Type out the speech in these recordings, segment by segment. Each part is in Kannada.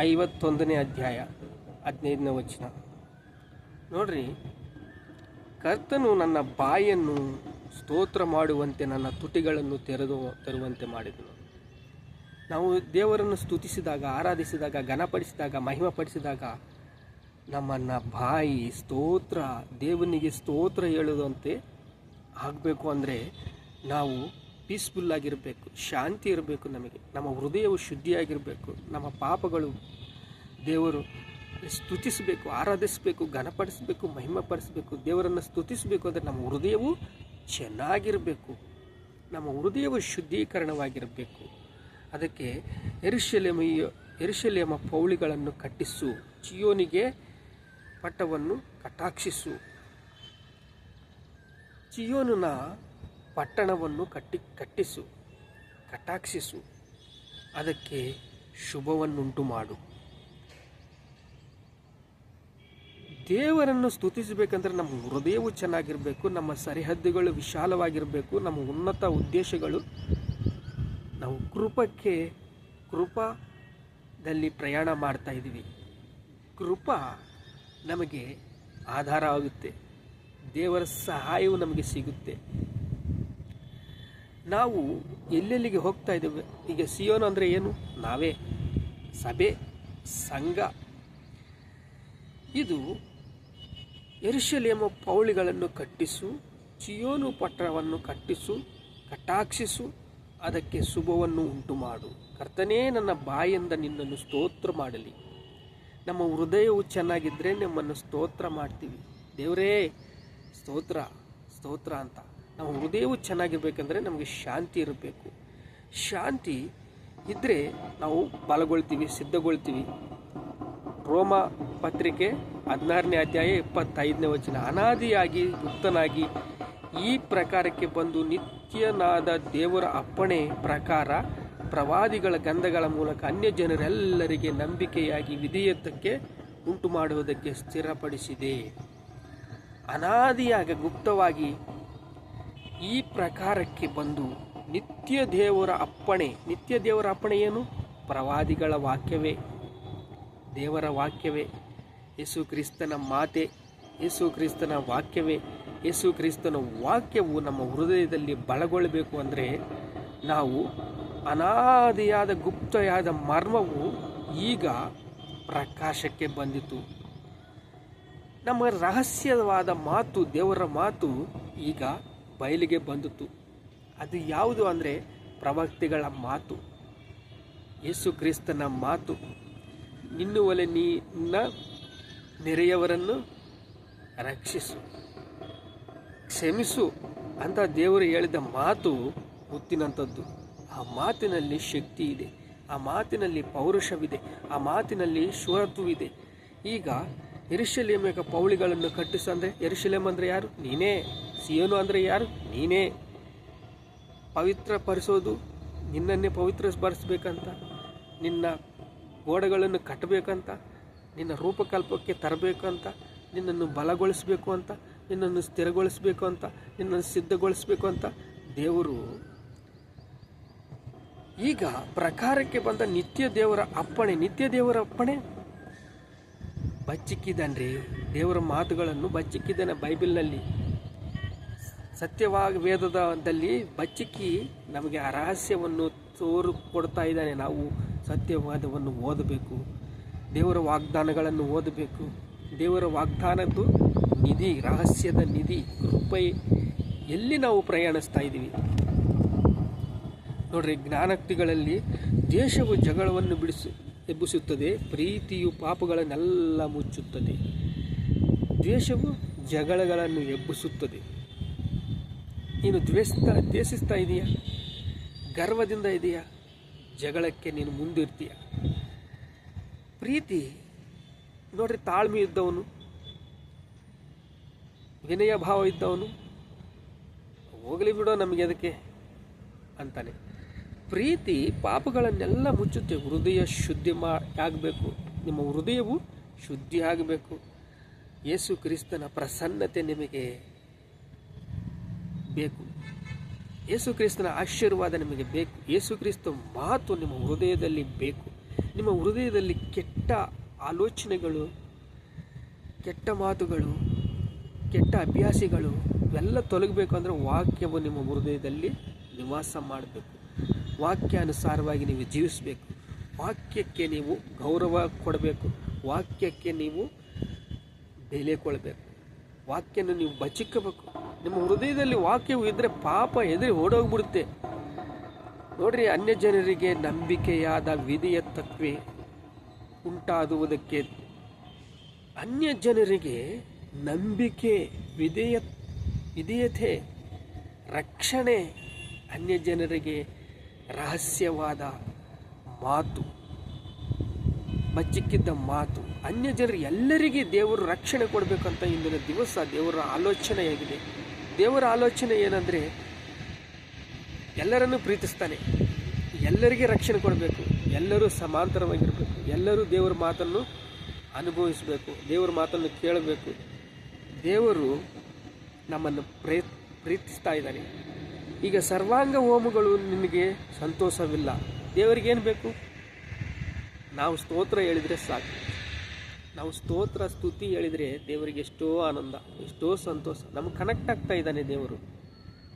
ಐವತ್ತೊಂದನೇ ಅಧ್ಯಾಯ, ಹದಿನೈದನೇ ವಚನ. ನೋಡ್ರಿ, ಕರ್ತನು ನನ್ನ ಬಾಯನ್ನು ಸ್ತೋತ್ರ ಮಾಡುವಂತೆ, ನನ್ನ ತುಟಿಗಳನ್ನು ತೆರೆದು, ತರುವಂತೆ ಮಾಡಿದನು. ನಾವು ದೇವರನ್ನು ಸ್ತುತಿಸಿದಾಗ, ಆರಾಧಿಸಿದಾಗ, ಘನಪಡಿಸಿದಾಗ, ಮಹಿಮಪಡಿಸಿದಾಗ, ನಮ್ಮನ್ನು ಬಾಯಿ ಸ್ತೋತ್ರ, ದೇವನಿಗೆ ಸ್ತೋತ್ರ ಹೇಳುವಂತೆ ಆಗಬೇಕು ಅಂದರೆ ನಾವು ಪೀಸ್ಫುಲ್ ಆಗಿರಬೇಕು, ಶಾಂತಿ ಇರಬೇಕು ನಮಗೆ. ನಮ್ಮ ಹೃದಯವು ಶುದ್ಧಿಯಾಗಿರಬೇಕು, ನಮ್ಮ ಪಾಪಗಳು ದೇವರು ಸ್ತುತಿಸಬೇಕು, ಆರಾಧಿಸಬೇಕು, ಘನಪಡಿಸಬೇಕು, ಮಹಿಮಪಡಿಸಬೇಕು, ದೇವರನ್ನು ಸ್ತುತಿಸಬೇಕು ಅಂದರೆ ನಮ್ಮ ಹೃದಯವು ಚೆನ್ನಾಗಿರಬೇಕು. ನಮ್ಮ ಹೃದಯವು ಶುದ್ಧೀಕರಣವಾಗಿರಬೇಕು. ಅದಕ್ಕೆ ಎರಿಶಲೆಮೆಯ ಎರಿಶಲೆಮ ಪೌಳಿಗಳನ್ನು ಕಟ್ಟಿಸು, ಚಿಯೋನಿಗೆ ಪಟ್ಟವನ್ನು ಕಟಾಕ್ಷಿಸು. ಚಿಯೋನಿನ ಪಟ್ಟಣವನ್ನು ಕಟ್ಟಿ ಕಟ್ಟಿಸು, ಕಟಾಕ್ಷಿಸು. ಅದಕ್ಕೆ ಶುಭವನ್ನುಂಟು ಮಾಡು. ದೇವರನ್ನು ಸ್ತುತಿಸಬೇಕಂದ್ರೆ ನಮ್ಮ ಹೃದಯವು ಚೆನ್ನಾಗಿರಬೇಕು, ನಮ್ಮ ಸರಿಹದ್ದುಗಳು ವಿಶಾಲವಾಗಿರಬೇಕು, ನಮ್ಮ ಉನ್ನತ ಉದ್ದೇಶಗಳು. ನಾವು ಕೃಪಕ್ಕೆ, ಕೃಪದಲ್ಲಿ ಪ್ರಯಾಣ ಮಾಡ್ತಾ ಇದ್ದೀವಿ. ಕೃಪ ನಮಗೆ ಆಧಾರ ಆಗುತ್ತೆ ದೇವರ ಸಹಾಯವು ನಮಗೆ ಸಿಗುತ್ತೆ. ನಾವು ಎಲ್ಲೆಲ್ಲಿಗೆ ಹೋಗ್ತಾ ಇದ್ದೇವೆ? ಈಗ ಸಿಯೋನು ಅಂದರೆ ಏನು? ನಾವೇ. ಸಭೆ, ಸಂಘ. ಇದು ಎರುಶಲೇಮ ಪೌಳಿಗಳನ್ನು ಕಟ್ಟಿಸು, ಚಿಯೋನು ಪಟ್ಟಣವನ್ನು ಕಟ್ಟಿಸು, ಕಟಾಕ್ಷಿಸು, ಅದಕ್ಕೆ ಶುಭವನ್ನು ಉಂಟು ಮಾಡು ಕರ್ತನೇ, ನನ್ನ ಬಾಯಿಂದ ನಿನ್ನನ್ನು ಸ್ತೋತ್ರ ಮಾಡಲಿ. ನಮ್ಮ ಹೃದಯವು ಚೆನ್ನಾಗಿದ್ದರೆ ನಿಮ್ಮನ್ನು ಸ್ತೋತ್ರ ಮಾಡ್ತೀವಿ. ದೇವರೇ, ಸ್ತೋತ್ರ ಸ್ತೋತ್ರ ಅಂತ. ನಮ್ಮ ಹೃದಯವು ಚೆನ್ನಾಗಿರ್ಬೇಕಂದ್ರೆ ನಮಗೆ ಶಾಂತಿ ಇರಬೇಕು. ಶಾಂತಿ ಇದ್ದರೆ ನಾವು ಬಲಗೊಳ್ತೀವಿ, ಸಿದ್ಧಗೊಳ್ತೀವಿ. ರೋಮ ಪತ್ರಿಕೆ ಹದಿನಾರನೇ ಅಧ್ಯಾಯ ಇಪ್ಪತ್ತೈದನೇ ವಚನ. ಅನಾದಿಯಾಗಿ ಗುಪ್ತನಾಗಿ ಈ ಪ್ರಕಾರಕ್ಕೆ ಬಂದು ನಿತ್ಯನಾದ ದೇವರ ಅಪ್ಪಣೆ ಪ್ರಕಾರ ಪ್ರವಾದಿಗಳ ಗಂಧಗಳ ಮೂಲಕ ಅನ್ಯ ಜನರೆಲ್ಲರಿಗೆ ನಂಬಿಕೆಯಾಗಿ ವಿಧೇಯತ್ವಕ್ಕೆ ಉಂಟು ಮಾಡುವುದಕ್ಕೆ ಸ್ಥಿರಪಡಿಸಿದೆ. ಅನಾದಿಯಾಗಿ, ಗುಪ್ತವಾಗಿ ಈ ಪ್ರಕಾರಕ್ಕೆ ಬಂದು ನಿತ್ಯ ದೇವರ ಅಪ್ಪಣೆ. ನಿತ್ಯ ದೇವರ ಅಪ್ಪಣೆ ಏನು? ಪ್ರವಾದಿಗಳ ವಾಕ್ಯವೇ. ದೇವರ ವಾಕ್ಯವೇ. ಯೇಸು ಕ್ರಿಸ್ತನ ಮಾತೆ. ಯೇಸು ಕ್ರಿಸ್ತನ ವಾಕ್ಯವೇ. ಯೇಸು ಕ್ರಿಸ್ತನ ವಾಕ್ಯವು ನಮ್ಮ ಹೃದಯದಲ್ಲಿ ಬಳಗೊಳ್ಳಬೇಕು ಅಂದರೆ ನಾವು ಅನಾದಿಯಾದ ಗುಪ್ತಯಾದ ಮರ್ಮವು ಈಗ ಪ್ರಕಾಶಕ್ಕೆ ಬಂದಿತು. ನಮ್ಮ ರಹಸ್ಯವಾದ ಮಾತು, ದೇವರ ಮಾತು ಈಗ ಬಯಲಿಗೆ ಬಂದಿತು. ಅದು ಯಾವುದು ಅಂದರೆ ಪ್ರವಕ್ತಿಗಳ ಮಾತು. ಯೇಸು ಕ್ರಿಸ್ತನ ಮಾತು. ನಿನ್ನುವಲೆ ನಿನ್ನ ನೆರೆಯವರನ್ನು ರಕ್ಷಿಸು. ಕ್ಷಮಿಸು ಅಂತ ದೇವರು ಹೇಳಿದ ಮಾತು ಮುತ್ತಿನಂಥದ್ದು. ಆ ಮಾತಿನಲ್ಲಿ ಶಕ್ತಿ ಇದೆ. ಆ ಮಾತಿನಲ್ಲಿ ಪೌರುಷವಿದೆ. ಆ ಮಾತಿನಲ್ಲಿ ಶೂರತ್ವವಿದೆ. ಈಗ ಎರಿಶಲೇಮ ಪೌಳಿಗಳನ್ನು ಕಟ್ಟಿಸು ಅಂದರೆ ಎರುಶಲೇಮ್ ಅಂದರೆ ಯಾರು? ನೀನೇ. ಸಿಯೋನು ಅಂದರೆ ಯಾರು? ನೀನೇ ಪವಿತ್ರ ಪಡಿಸೋದು ನಿನ್ನನ್ನೇ ಪವಿತ್ರ ಬರೆಸ್ಬೇಕಂತ ನಿನ್ನ ಗೋಡೆಗಳನ್ನು ಕಟ್ಟಬೇಕಂತ, ನಿನ್ನ ರೂಪಕಲ್ಪಕ್ಕೆ ತರಬೇಕಂತ, ನಿನ್ನನ್ನು ಬಲಗೊಳಿಸಬೇಕು ಅಂತ, ನಿನ್ನನ್ನು ಸ್ಥಿರಗೊಳಿಸಬೇಕು ಅಂತ, ನಿನ್ನನ್ನು ಸಿದ್ಧಗೊಳಿಸಬೇಕು ಅಂತ ದೇವರು ಈಗ ಪ್ರಕಾರಕ್ಕೆ ಬಂದ ನಿತ್ಯ ದೇವರ ಅಪ್ಪಣೆ, ನಿತ್ಯ ದೇವರ ಅಪ್ಪಣೆ? ಬಚ್ಚಿಕ್ಕಿದ್ದಾನ್ರಿ ದೇವರ ಮಾತುಗಳನ್ನು ಬಚ್ಚಿಕ್ಕಿದ್ದಾನೆ ಬೈಬಲ್ನಲ್ಲಿ. ಸತ್ಯವಾಗಿ ವೇದದಲ್ಲಿ ಬಚ್ಚಿಕ್ಕಿ ನಮಗೆ ಆ ರಹಸ್ಯವನ್ನು ತೋರು ಕೊಡ್ತಾ ಇದ್ದಾನೆ. ನಾವು ಸತ್ಯವಾದವನ್ನು ಓದಬೇಕು. ದೇವರ ವಾಗ್ದಾನಗಳನ್ನು ಓದಬೇಕು. ದೇವರ ವಾಗ್ದಾನದ್ದು ನಿಧಿ, ರಹಸ್ಯದ ನಿಧಿ, ಕೃಪೈ. ಎಲ್ಲಿ ನಾವು ಪ್ರಯಾಣಿಸ್ತಾ ಇದ್ದೀವಿ? ನೋಡ್ರಿ, ಜ್ಞಾನಕ್ತಿಗಳಲ್ಲಿ ದೇಶವು ಜಗಳವನ್ನು ಬಿಡಿಸು, ಎಬ್ಬಿಸುತ್ತದೆ, ಪ್ರೀತಿಯು ಪಾಪಗಳನ್ನೆಲ್ಲ ಮುಚ್ಚುತ್ತದೆ. ದ್ವೇಷವು ಜಗಳಗಳನ್ನು ಎಬ್ಬಿಸುತ್ತದೆ. ನೀನು ದ್ವೇಷಿಸ್ತಾ ದ್ವೇಷಿಸ್ತಾ ಇದೆಯಾ? ಗರ್ವದಿಂದ ಇದೆಯಾ? ಜಗಳಕ್ಕೆ ನೀನು ಮುಂದಿರ್ತೀಯ? ಪ್ರೀತಿ, ನೋಡ್ರಿ ತಾಳ್ಮೆ ಇದ್ದವನು, ವಿನಯ ಭಾವ ಇದ್ದವನು, ಹೋಗಲಿ ಬಿಡೋ ನಮಗೆ ಅದಕ್ಕೆ ಅಂತಾನೆ. ಪ್ರೀತಿ ಪಾಪಗಳನ್ನೆಲ್ಲ ಮುಚ್ಚುತ್ತೆ. ಹೃದಯ ಶುದ್ಧಿ ಮಾ, ಆಗಬೇಕು. ನಿಮ್ಮ ಹೃದಯವು ಶುದ್ಧಿ ಆಗಬೇಕು. ಯೇಸು ಕ್ರಿಸ್ತನ ಪ್ರಸನ್ನತೆ ನಿಮಗೆ ಬೇಕು. ಯೇಸು ಕ್ರಿಸ್ತನ ಆಶೀರ್ವಾದ ನಿಮಗೆ ಬೇಕು. ಯೇಸು ಕ್ರಿಸ್ತ ಮಾತು ನಿಮ್ಮ ಹೃದಯದಲ್ಲಿ ಬೇಕು. ನಿಮ್ಮ ಹೃದಯದಲ್ಲಿ ಕೆಟ್ಟ ಆಲೋಚನೆಗಳು, ಕೆಟ್ಟ ಮಾತುಗಳು, ಕೆಟ್ಟ ಅಭ್ಯಾಸಿಗಳು ಇವೆಲ್ಲ ತೊಲಗಬೇಕು ಅಂದರೆ ವಾಕ್ಯವು ನಿಮ್ಮ ಹೃದಯದಲ್ಲಿ ನಿವಾಸ ಮಾಡಬೇಕು. ವಾಕ್ಯಾನುಸಾರವಾಗಿ ನೀವು ಜೀವಿಸಬೇಕು. ವಾಕ್ಯಕ್ಕೆ ನೀವು ಗೌರವ ಕೊಡಬೇಕು. ವಾಕ್ಯಕ್ಕೆ ನೀವು ಬೆಲೆ ಕೊಡಬೇಕು. ವಾಕ್ಯನ ನೀವು ಬಚ್ಚಿಕ್ಕಬೇಕು ನಿಮ್ಮ ಹೃದಯದಲ್ಲಿ ವಾಕ್ಯವು ಇದ್ದರೆ ಪಾಪ ಎದುರಿ ಓಡೋಗ್ಬಿಡುತ್ತೆ. ನೋಡ್ರಿ ಅನ್ಯ ಜನರಿಗೆ ನಂಬಿಕೆಯಾದ ವಿಧಿಯ ತತ್ವೆ ಉಂಟಾಗುವುದಕ್ಕೆ ಅನ್ಯ ಜನರಿಗೆ ನಂಬಿಕೆ, ವಿಧೇಯ, ವಿಧೇಯತೆ, ರಕ್ಷಣೆ ಅನ್ಯ ಜನರಿಗೆ ರಹಸ್ಯವಾದ ಮಾತು ಬಚ್ಚಿಕ್ಕಿದ್ದ ಮಾತು. ಅನ್ಯ ಜನರು ಎಲ್ಲರಿಗೆ ದೇವರು ರಕ್ಷಣೆ ಕೊಡಬೇಕಂತ ಇಂದಿನ ದಿವಸ ದೇವರ ಆಲೋಚನೆಯಾಗಿದೆ. ದೇವರ ಆಲೋಚನೆ ಏನಂದರೆ ಎಲ್ಲರನ್ನು ಪ್ರೀತಿಸ್ತಾನೆ. ಎಲ್ಲರಿಗೆ ರಕ್ಷಣೆ ಕೊಡಬೇಕು. ಎಲ್ಲರೂ ಸಮಾಂತರವಾಗಿರಬೇಕು. ಎಲ್ಲರೂ ದೇವರ ಮಾತನ್ನು ಅನುಭವಿಸಬೇಕು. ದೇವರ ಮಾತನ್ನು ಕೇಳಬೇಕು. ದೇವರು ನಮ್ಮನ್ನು ಪ್ರೇ, ಪ್ರೀತಿಸ್ತಾ ಇದ್ದಾನೆ. ಈಗ ಸರ್ವಾಂಗ ಹೋಮಗಳು ನಿನಗೆ ಸಂತೋಷವಿಲ್ಲ. ದೇವರಿಗೇನು ಬೇಕು? ನಾವು ಸ್ತೋತ್ರ ಹೇಳಿದರೆ ಸಾಕು. ನಾವು ಸ್ತೋತ್ರ, ಸ್ತುತಿ ಹೇಳಿದರೆ ದೇವರಿಗೆ ಎಷ್ಟೋ ಆನಂದ, ಎಷ್ಟೋ ಸಂತೋಷ. ನಮ್ಗೆ ಕನೆಕ್ಟ್ ಆಗ್ತಾ ಇದ್ದಾನೆ ದೇವರು.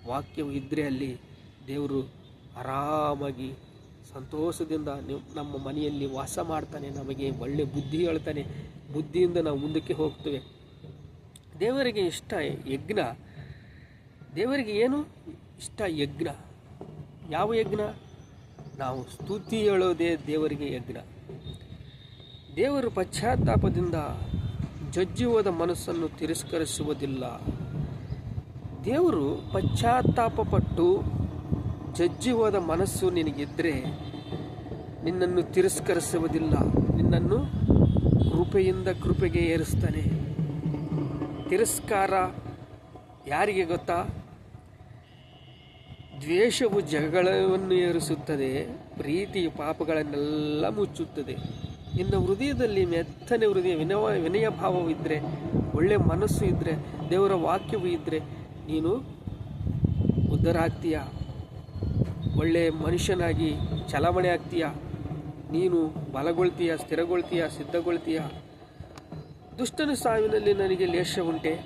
ವಾಕ್ಯವು ಇದ್ದರೆ ಅಲ್ಲಿ ದೇವರು ಆರಾಮಾಗಿ ಸಂತೋಷದಿಂದ ನಮ್ಮ ಮನೆಯಲ್ಲಿ ವಾಸ ಮಾಡ್ತಾನೆ, ನಮಗೆ ಒಳ್ಳೆ ಬುದ್ಧಿ ಹೇಳ್ತಾನೆ, ಬುದ್ಧಿಯಿಂದ ನಾವು ಮುಂದಕ್ಕೆ ಹೋಗ್ತೇವೆ. ದೇವರಿಗೆ ಇಷ್ಟ ಯಜ್ಞ. ದೇವರಿಗೆ ಏನು? ಇಷ್ಟ ಯಜ್ಞ. ಯಾವ ಯಜ್ಞ? ನಾವು ಸ್ತುತಿ ಹೇಳೋದೇ ದೇವರಿಗೆ ಯಜ್ಞ. ದೇವರು ಪಶ್ಚಾತ್ತಾಪದಿಂದ ಜಜ್ಜಿ ಮನಸ್ಸನ್ನು ತಿರಸ್ಕರಿಸುವುದಿಲ್ಲ. ದೇವರು ಪಶ್ಚಾತ್ತಾಪಪಟ್ಟು ಜಜ್ಜಿ ಮನಸ್ಸು ನಿನಗಿದ್ದರೆ ನಿನ್ನನ್ನು ತಿರಸ್ಕರಿಸುವುದಿಲ್ಲ. ನಿನ್ನನ್ನು ಕೃಪೆಯಿಂದ ಕೃಪೆಗೆ ಏರಿಸ್ತಾನೆ. ತಿರಸ್ಕಾರ ಯಾರಿಗೆ ಗೊತ್ತಾ? ದ್ವೇಷವು ಜಗಳವನ್ನು ಏರಿಸುತ್ತದೆ ಪ್ರೀತಿ ಪಾಪಗಳನ್ನೆಲ್ಲ ಮುಚ್ಚುತ್ತದೆ. ನಿನ್ನ ಹೃದಯದಲ್ಲಿ ಮೆತ್ತನೆ ಹೃದಯ, ವಿನವ, ವಿನಯ ಭಾವವಿದ್ದರೆ ಒಳ್ಳೆಯ ಮನಸ್ಸು ಇದ್ದರೆ ದೇವರ ವಾಕ್ಯವೂ ಇದ್ದರೆ ನೀನು ಉದ್ಧಾರ ಆಗ್ತೀಯ ಒಳ್ಳೆಯ ಮನುಷ್ಯನಾಗಿ ಚಲಾವಣೆ ಆಗ್ತೀಯ? ನೀನು ಬಲಗೊಳ್ತೀಯ, ಸ್ಥಿರಗೊಳ್ತೀಯ, ಸಿದ್ಧಗೊಳ್ತೀಯ? ದುಷ್ಟನ ಸಾವಿನಲ್ಲಿ ನನಗೆ ಲೇಷ ಉಂಟೆ.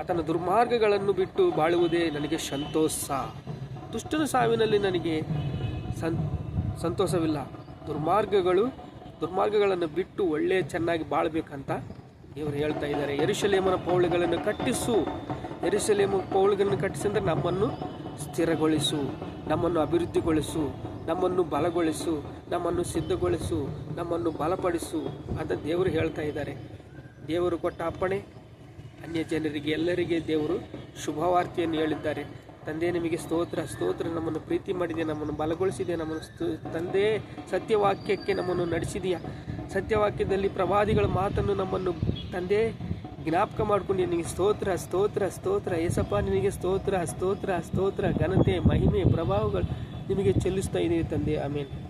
ಆತನ ದುರ್ಮಾರ್ಗಗಳನ್ನು ಬಿಟ್ಟು ಬಾಳುವುದೇ ನನಗೆ ಸಂತೋಷ. ದುಷ್ಟನ ಸಾವಿನಲ್ಲಿ ನನಗೆ ಸಂ, ಸಂತೋಷವಿಲ್ಲ. ದುರ್ಮಾರ್ಗಗಳು ದುರ್ಮಾರ್ಗಗಳನ್ನು ಬಿಟ್ಟು ಒಳ್ಳೆಯ ಚೆನ್ನಾಗಿ ಬಾಳ್ಬೇಕಂತ ಇವರು ಹೇಳ್ತಾ ಇದ್ದಾರೆ. ಎರುಶಲೇಮನ ಪೌಳಿಗಳನ್ನು ಕಟ್ಟಿಸು. ಎರುಶಲೇಮ ಪೌಳಿಗಳನ್ನು ಕಟ್ಟಿಸಿದ್ರೆ ನಮ್ಮನ್ನು ಸ್ಥಿರಗೊಳಿಸು, ನಮ್ಮನ್ನು ಅಭಿವೃದ್ಧಿಗೊಳಿಸು, ನಮ್ಮನ್ನು ಬಲಗೊಳಿಸು, ನಮ್ಮನ್ನು ಸಿದ್ಧಗೊಳಿಸು, ನಮ್ಮನ್ನು ಬಲಪಡಿಸು ಅಂತ ದೇವರು ಹೇಳ್ತಾ ಇದ್ದಾರೆ. ದೇವರು ಕೊಟ್ಟ ಅಪ್ಪಣೆ, ಅನ್ಯ ಜನರಿಗೆ ಎಲ್ಲರಿಗೆ ದೇವರು ಶುಭವಾರ್ತೆಯನ್ನು ಹೇಳಿದ್ದಾರೆ. ತಂದೆ ನಿಮಗೆ ಸ್ತೋತ್ರ ಸ್ತೋತ್ರ ನಮ್ಮನ್ನು ಪ್ರೀತಿ ಮಾಡಿದೆ, ನಮ್ಮನ್ನು ಬಲಗೊಳಿಸಿದೆ, ನಮ್ಮನ್ನು ತಂದೆ ಸತ್ಯವಾಕ್ಯಕ್ಕೆ ನಮ್ಮನ್ನು ನಡೆಸಿದೆಯಾ? ಸತ್ಯವಾಕ್ಯದಲ್ಲಿ ಪ್ರವಾದಿಗಳ ಮಾತನ್ನು ನಮ್ಮನ್ನು ತಂದೆ ಜ್ಞಾಪಕ ಮಾಡ್ಕೊಂಡು ನಿನಗೆ ಸ್ತೋತ್ರ ಸ್ತೋತ್ರ ಸ್ತೋತ್ರ, ಏಸಪ್ಪ ನಿನಗೆ ಸ್ತೋತ್ರ ಸ್ತೋತ್ರ ಸ್ತೋತ್ರ ಘನತೆ, ಮಹಿಮೆ, ಪ್ರಭಾವಗಳು ನಿಮಗೆ ಚೆಲ್ಲಿಸ್ತಾ ಇದ್ದೀವಿ ತಂದೆ. ಆಮೇಲೆ